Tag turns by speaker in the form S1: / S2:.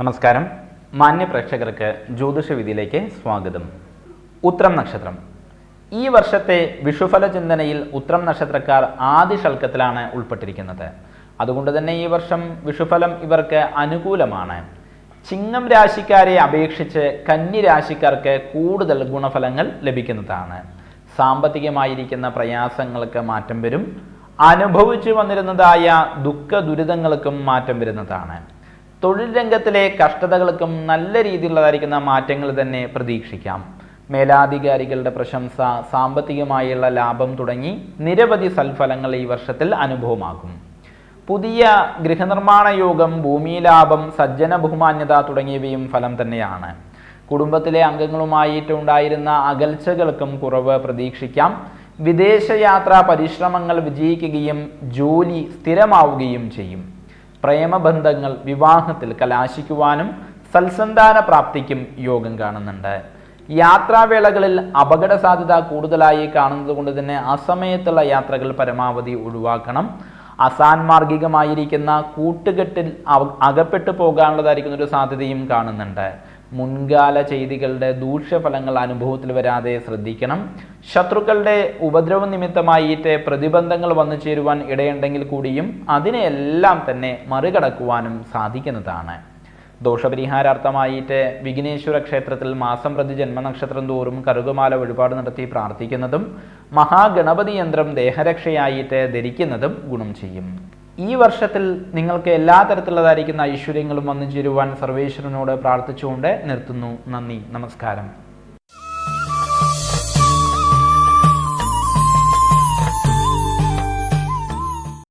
S1: നമസ്കാരം. മാന്യ പ്രേക്ഷകർക്ക് ജ്യോതിഷ വിധിയിലേക്ക് സ്വാഗതം. ഉത്രം നക്ഷത്രം. ഈ വർഷത്തെ വിഷുഫല ചിന്തനയിൽ ഉത്രം നക്ഷത്രക്കാർ ആദ്യ ശൽക്കത്തിലാണ് ഉൾപ്പെട്ടിരിക്കുന്നത്. അതുകൊണ്ട് തന്നെ ഈ വർഷം വിഷുഫലം ഇവർക്ക് അനുകൂലമാണ്. ചിങ്ങം രാശിക്കാരെ അപേക്ഷിച്ച് കന്നി രാശിക്കാർക്ക് കൂടുതൽ ഗുണഫലങ്ങൾ ലഭിക്കുന്നതാണ്. സാമ്പത്തികമായിരിക്കുന്ന പ്രയാസങ്ങൾക്ക് മാറ്റം വരും. അനുഭവിച്ചു വന്നിരുന്നതായ ദുഃഖ ദുരിതങ്ങൾക്കും മാറ്റം വരുന്നതാണ്. തൊഴിൽ രംഗത്തിലെ കഷ്ടതകൾക്കും നല്ല രീതിയിലുള്ളതായിരിക്കുന്ന മാറ്റങ്ങൾ തന്നെ പ്രതീക്ഷിക്കാം. മേലാധികാരികളുടെ പ്രശംസ സാമ്പത്തികമായുള്ള ലാഭം തുടങ്ങി നിരവധി സൽഫലങ്ങൾ ഈ വർഷത്തിൽ അനുഭവമാകും. പുതിയ ഗൃഹനിർമ്മാണ യോഗം ഭൂമി ലാഭം സജ്ജന ബഹുമാന്യത തുടങ്ങിയവയും ഫലം തന്നെയാണ്. കുടുംബത്തിലെ അംഗങ്ങളുമായിട്ടുണ്ടായിരുന്ന അകൽച്ചകൾക്കും കുറവ് പ്രതീക്ഷിക്കാം. വിദേശയാത്രാ പരിശ്രമങ്ങൾ വിജയിക്കുകയും ജോലി സ്ഥിരമാവുകയും ചെയ്യും. പ്രേമബന്ധങ്ങൾ വിവാഹത്തിൽ കലാശിക്കുവാനും സൽസന്താന പ്രാപ്തിക്കും യോഗം കാണുന്നുണ്ട്. യാത്രാവേളകളിൽ അപകട സാധ്യത കൂടുതലായി കാണുന്നത് കൊണ്ട് തന്നെ അസമയത്തുള്ള യാത്രകൾ പരമാവധി ഒഴിവാക്കണം. അസാൻമാർഗികമായിരിക്കുന്ന കൂട്ടുകെട്ടിൽ അകപ്പെട്ടു പോകാനുള്ളതായിരിക്കുന്ന ഒരു സാധ്യതയും കാണുന്നുണ്ട്. മുൻകാല ചെയ്തികളുടെ ദൂഷ്യഫലങ്ങൾ അനുഭവത്തിൽ വരാതെ ശ്രദ്ധിക്കണം. ശത്രുക്കളുടെ ഉപദ്രവ നിമിത്തമായിട്ട് പ്രതിബന്ധങ്ങൾ വന്നു ചേരുവാൻ ഇടയുണ്ടെങ്കിൽ കൂടിയും അതിനെയെല്ലാം തന്നെ മറികടക്കുവാനും സാധിക്കുന്നതാണ്. ദോഷപരിഹാരാർത്ഥമായിട്ട് വിഘ്നേശ്വര ക്ഷേത്രത്തിൽ മാസം പ്രതി ജന്മനക്ഷത്രം തോറും കറുകുമാല വഴിപാട് നടത്തി പ്രാർത്ഥിക്കുന്നതും മഹാഗണപതി യന്ത്രം ദേഹരക്ഷയായിട്ട് ധരിക്കുന്നതും ഗുണം ചെയ്യും. ഈ വർഷത്തിൽ നിങ്ങൾക്ക് എല്ലാ തരത്തിലുള്ളതായിരിക്കുന്ന ഐശ്വര്യങ്ങളും വന്നു ചേരുവാൻ സർവേശ്വരനോട് പ്രാർത്ഥിച്ചുകൊണ്ട് നിർത്തുന്നു. നന്ദി. നമസ്കാരം.